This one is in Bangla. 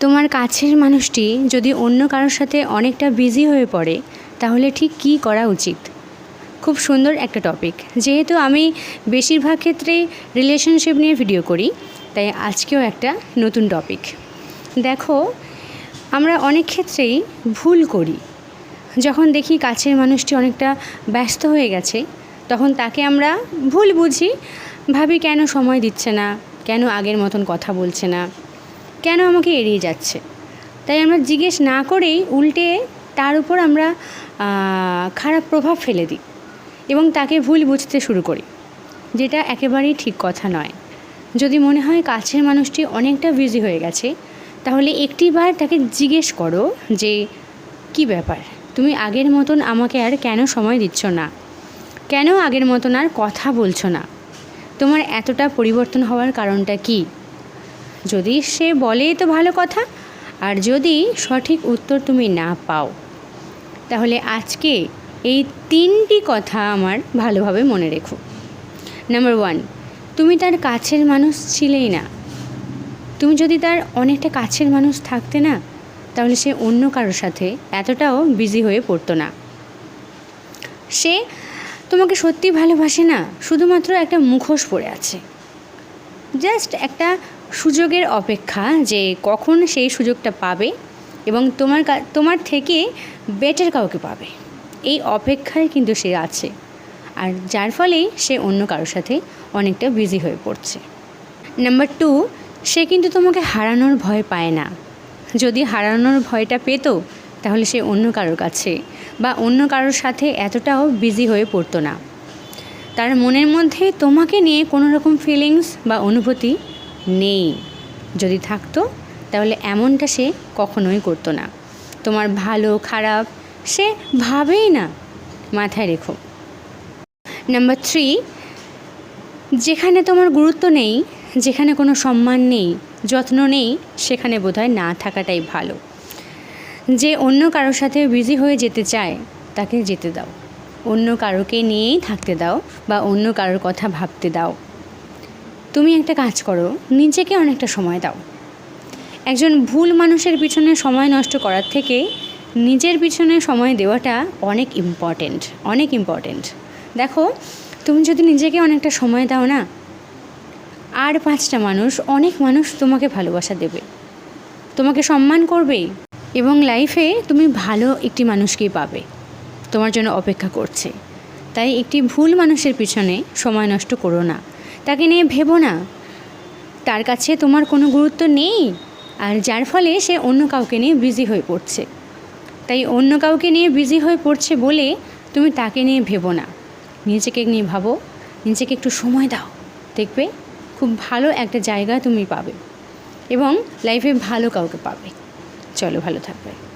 তোমার কাছের মানুষটি যদি অন্য কারোর সাথে অনেকটা বিজি হয়ে পড়ে, তাহলে ঠিক কী করা উচিত? খুব সুন্দর একটা টপিক যেহেতু আমি বেশিরভাগ ক্ষেত্রে রিলেশনশিপ নিয়ে ভিডিও করি, তাই আজকেও একটা নতুন টপিক দেখো, আমরা অনেক ক্ষেত্রেই ভুল করি। যখন দেখি কাছের মানুষটি অনেকটা ব্যস্ত হয়ে গেছে, তখন তাকে আমরা ভুল বুঝি। ভাবি কেন সময় দিচ্ছে না? কেন আগের মতন কথা বলছে না? কেন আমাকে এড়িয়ে যাচ্ছে? তাই আমরা জিজ্ঞেস না করেই উল্টে তার উপর আমরা খারাপ প্রভাব ফেলে দিই এবং তাকে ভুল বুঝতে শুরু করি, যেটা একেবারেই ঠিক কথা নয়। যদি মনে হয় কাছের মানুষটি অনেকটা বিজি হয়ে গেছে, তাহলে একটিবার তাকে জিজ্ঞেস করো যে, কি ব্যাপার? তুমি আগের মতন আমাকে আর কেন সময় দিচ্ছ না? কেন আগের মতন আর কথা বলছো না? তোমার এতটা পরিবর্তন হওয়ার কারণটা কী? যদি সে বলে তো ভালো কথা, আর যদি সঠিক উত্তর তুমি না পাও। তাহলে আজকে এই তিনটি কথা আমার ভালোভাবে মনে রেখো। নাম্বার ওয়ান তুমি তার কাছের মানুষ ছিলেই না। তুমি যদি তার অনেকটা কাছের মানুষ থাকতে না, তাহলে সে অন্য কারোর সাথে এতটাও বিজি হয়ে পড়তো না। সে তোমাকে সত্যি ভালোবাসে না, শুধুমাত্র একটা মুখোশ পড়ে আছে। জাস্ট একটা সুযোগের অপেক্ষা যে কখন সেই সুযোগটা পাবে এবং তোমার তোমার থেকে বেটার কাউকে পাবে। এই অপেক্ষায় কিন্তু সে আছে। আর যার ফলেই সে অন্য কারোর সাথে অনেকটা বিজি হয়ে পড়ছে। নাম্বার টু সে কিন্তু তোমাকে হারানোর ভয় পায় না। যদি হারানোর ভয়টা পেত, তাহলে সে অন্য কারোর কাছে বা অন্য কারোর সাথে এতটাও বিজি হয়ে পড়তো না। তার মনের মধ্যে তোমাকে নিয়ে কোনো রকম ফিলিংস বা অনুভূতি নেই। যদি থাকতো, তাহলে এমনটা সে কখনোই করতো না। তোমার ভালো, খারাপ, সে ভাবেই না। মাথায় রেখো। নাম্বার থ্রি যেখানে তোমার গুরুত্ব নেই, যেখানে কোনো সম্মান নেই, যত্ন নেই, সেখানে বোধহয় না থাকাটাই ভালো। যে অন্য কারোর সাথে বিজি হয়ে যেতে চায়, তাকে যেতে দাও। অন্য কারোকে নিয়েই থাকতে দাও বা অন্য কারোর কথা ভাবতে দাও। তুমি একটা কাজ করো, নিজেকে অনেকটা সময় দাও। একজন ভুল মানুষের পিছনে সময় নষ্ট করার থেকে নিজের পিছনে সময় দেওয়াটা অনেক ইম্পর্টেন্ট অনেক ইম্পর্টেন্ট দেখো, তুমি যদি নিজেকে অনেকটা সময় দাও না, আর পাঁচটা মানুষ, অনেক মানুষ তোমাকে ভালোবাসা দেবে। তোমাকে সম্মান করবে এবং লাইফে তুমি ভালো একটি মানুষকেই পাবে। তোমার জন্য অপেক্ষা করছে। তাই একটি ভুল মানুষের পিছনে সময় নষ্ট করো না। তাকে নিয়ে ভেবো না। তার কাছে তোমার কোনো গুরুত্ব নেই, আর যার ফলে সে অন্য কাউকে নিয়ে বিজি হয়ে পড়ছে। তাই অন্য কাউকে নিয়ে বিজি হয়ে পড়ছে বলে তুমি তাকে নিয়ে ভেবো না। নিজেকে নিয়ে ভাবো, নিজেকে একটু সময় দাও। দেখবে খুব ভালো একটা জায়গা তুমি পাবে এবং লাইফে ভালো কাউকে পাবে। চলো ভালো থাকবে।